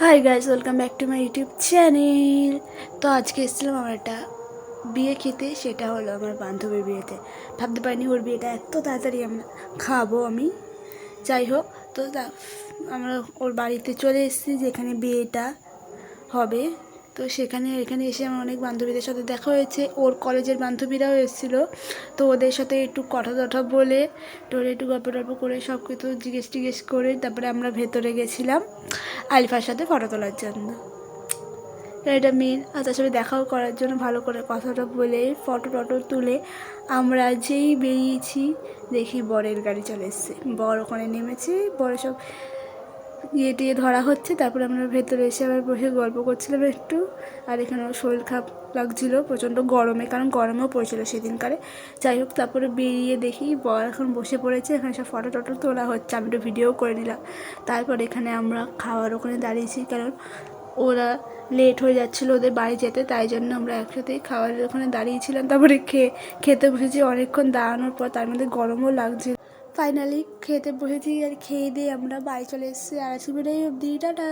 Hi guys welcome back to my YouTube channel তো আজকে এসেছিলাম আমার একটা বিয়ে খেতে, সেটা হলো আমার বান্ধবীর বিয়েতে। ভাবতে পারিনি ওর বিয়েটা এত তাড়াতাড়ি আমরা খাব আমি। যাই হোক তো আমরা ওর বাড়িতে চলে এসেছি যেখানে বিয়েটা হবে। তো সেখানে, এখানে এসে আমার অনেক বান্ধবীদের সাথে দেখা হয়েছে। ওর কলেজের বান্ধবীরাও এসেছিল। তো ওদের সাথে একটু কথা টথা বলে টোরে একটু গল্প টল্প করে সব কিছু জিজ্ঞেস টিজ্ঞেস করে তারপরে আমরা ভেতরে গেছিলাম আলিফার সাথে ফটো তোলার জন্য। এটা মেন আর তার সাথে দেখাও করার জন্য ভালো করে কথাটা বলে, ফটো টটো তুলে আমরা যেই বেরিয়েছি দেখি বরের গাড়ি চলে এসছে। বর ওখানে নেমেছে। বড় সব ইয়ে টিয়ে ধরা হচ্ছে, তারপরে আমরা ভেতরে এসে আবার বসে গল্প করছিলাম একটু। আর এখানে ওর শরীর খারাপ লাগছিল, প্রচণ্ড গরমে, কারণ গরমেও পড়েছিল সেদিনকারে। যাই হোক, তারপরে বেরিয়ে দেখি বর এখন বসে পড়েছে, এখানে সব ফটো টটো তোলা হচ্ছে, আমি একটু ভিডিও করে নিলাম। তারপর এখানে আমরা খাওয়ার ওখানে দাঁড়িয়েছি, কারণ ওরা লেট হয়ে যাচ্ছিল ওদের বাড়ি যেতে, তাই জন্য আমরা একসাথেই খাবারের ওখানে দাঁড়িয়েছিলাম। তারপরে খেয়ে খেতে বসেছি অনেকক্ষণ দাঁড়ানোর পর, তার মধ্যে গরমও লাগছিল। ফাইনালি খেতে বসেছি আর খেয়ে দিয়ে আমরা বাড়ি চলে এসেছি আর আজকে ভিডিও অব্দি টাটা।